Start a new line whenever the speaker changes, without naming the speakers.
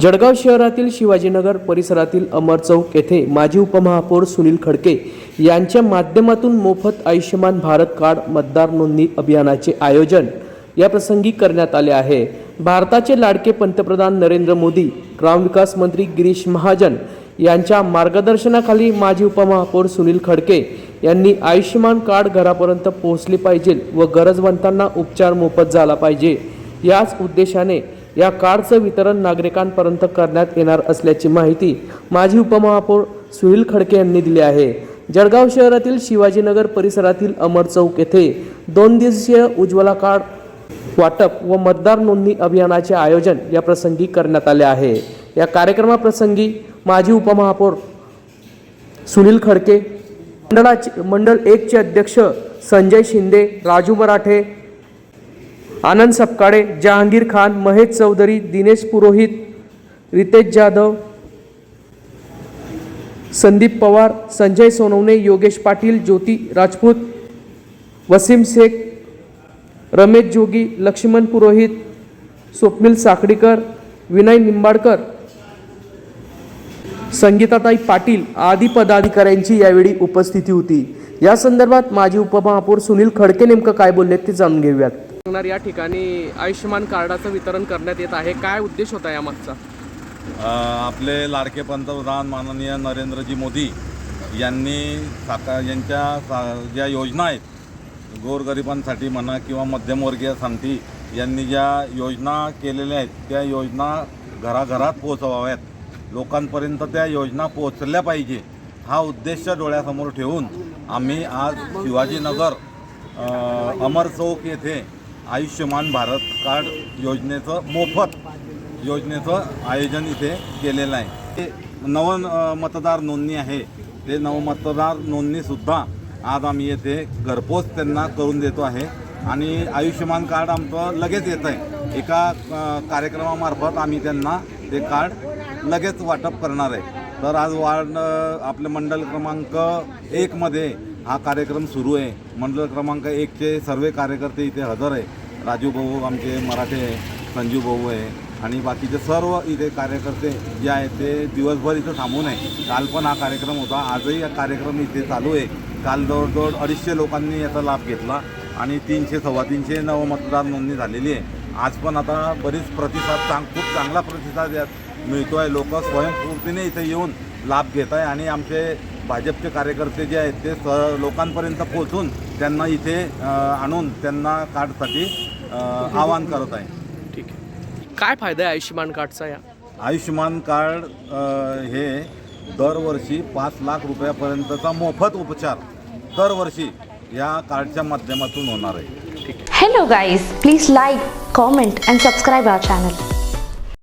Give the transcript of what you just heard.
जळगाव शहरातील शिवाजीनगर परिसरातील अमर चौक येथे माजी उपमहापौर सुनील खडके यांच्या माध्यमातून मोफत आयुष्यमान भारत कार्ड मतदार नोंदणी अभियानाचे आयोजन या प्रसंगी करण्यात आले आहे. भारताचे लाडके पंतप्रधान नरेंद्र मोदी ग्रामविकास मंत्री गिरीश महाजन यांच्या मार्गदर्शनाखाली माजी उपमहापौर सुनील खडके यांनी आयुष्यमान कार्ड घरापर्यंत पोहोचले पाहिजे व गरजवंतांना उपचार मोफत झाला पाहिजे. याच उद्देशाने या कार्डचं वितरण नागरिकांपर्यंत करण्यात येणार असल्याची माहिती माजी उपमहापौर सुनील खडके यांनी दिली आहे. जळगाव शहरातील शिवाजीनगर परिसरातील अमर चौक येथे दोन दिवसीय उज्ज्वला कार्ड वाटप व मतदार नोंदणी अभियानाचे आयोजन या प्रसंगी करण्यात आले आहे. या कार्यक्रमाप्रसंगी माजी उपमहापौर सुनील खडके मंडळाचे मंडळ एकचे अध्यक्ष संजय शिंदे राजू मराठे आनंद सपकाळे जहांगीर खान महेश चौधरी दिनेश पुरोहित रितेश जाधव संदीप पवार संजय सोनवणे योगेश पाटील ज्योती राजपूत वसीम शेख रमेश जोगी लक्ष्मण पुरोहित स्वप्नील साखडीकर विनय निंबाडकर संगीताताई पाटील आदी पदाधिकाऱ्यांची यावेळी उपस्थिती होती. या संदर्भात माजी उपमहापौर सुनील खडके नेमकं काय बोलले ते जाणून घेऊयात. या ठिकाणी आयुष्यमान कार्डाचं वितरण करण्यात येत आहे. काय उद्देश होता यामागचा?
आपले लाडके पंतप्रधान माननीय नरेंद्रजी मोदी यांनी साका यांच्या सा ज्या योजना आहेत गोरगरिबांसाठी म्हणा किंवा मध्यमवर्गीयांसाठी यांनी ज्या योजना केलेल्या आहेत त्या योजना घराघरात पोहोचवाव्यात. लोकांपर्यंत त्या योजना पोहोचल्या पाहिजे. हा उद्देश डोळ्यासमोर ठेवून आम्ही आज शिवाजीनगर अमर चौक येथे आयुष्यमान भारत कार्ड योजनेचं मोफत योजनेचं आयोजन इथे केलेलं आहे. ते नव मतदार नोंदणी आहे. ते नवमतदार नोंदणीसुद्धा आज आम्ही येथे घरपोच त्यांना करून देतो आहे. आणि आयुष्यमान कार्ड आमचं लगेच येतं आहे एका कार्यक्रमामार्फत आम्ही त्यांना ते कार्ड लगेच वाटप करणार आहे. तर आज वार्ड आपले आपलं मंडल क्रमांक एकमध्ये हा कार्यक्रम सुरू आहे. मंडळ क्रमांक एकचे सर्व कार्यकर्ते इथे हजर आहे. राजू भाऊ आमचे मराठे आहे संजू भाऊ आहे. आणि बाकीचे सर्व इथे कार्यकर्ते जे आहेत ते दिवसभर इथं थांबून आहे. काल पण हा कार्यक्रम होता. आजही हा कार्यक्रम इथे चालू आहे. काल जवळजवळ अडीचशे लोकांनी याचा लाभ घेतला आणि तीनशे सव्वा तीनशे नवमतदार नोंदणी झालेली आहे. आज पण आता बरीच प्रतिसाद चांग खूप चांगला प्रतिसाद यात मिळतो आहे लोक स्वयंस्फूर्तीने इथे येऊन लाभ घेत आहे आणि आमचे भाजपचे कार्यकर्ते जे आहेत ते स लोकांपर्यंत पोहोचून त्यांना इथे आणून त्यांना कार्डसाठी आवाहन करत आहे.
ठीक आहे. काय फायदा आहे आयुष्यमान कार्डचा या?
आयुष्यमान कार्ड अ, हे दरवर्षी पाच लाख रुपयापर्यंतचा मोफत उपचार दरवर्षी या कार्डच्या माध्यमातून होणार आहे.
Hello guys, please like, comment and subscribe our channel.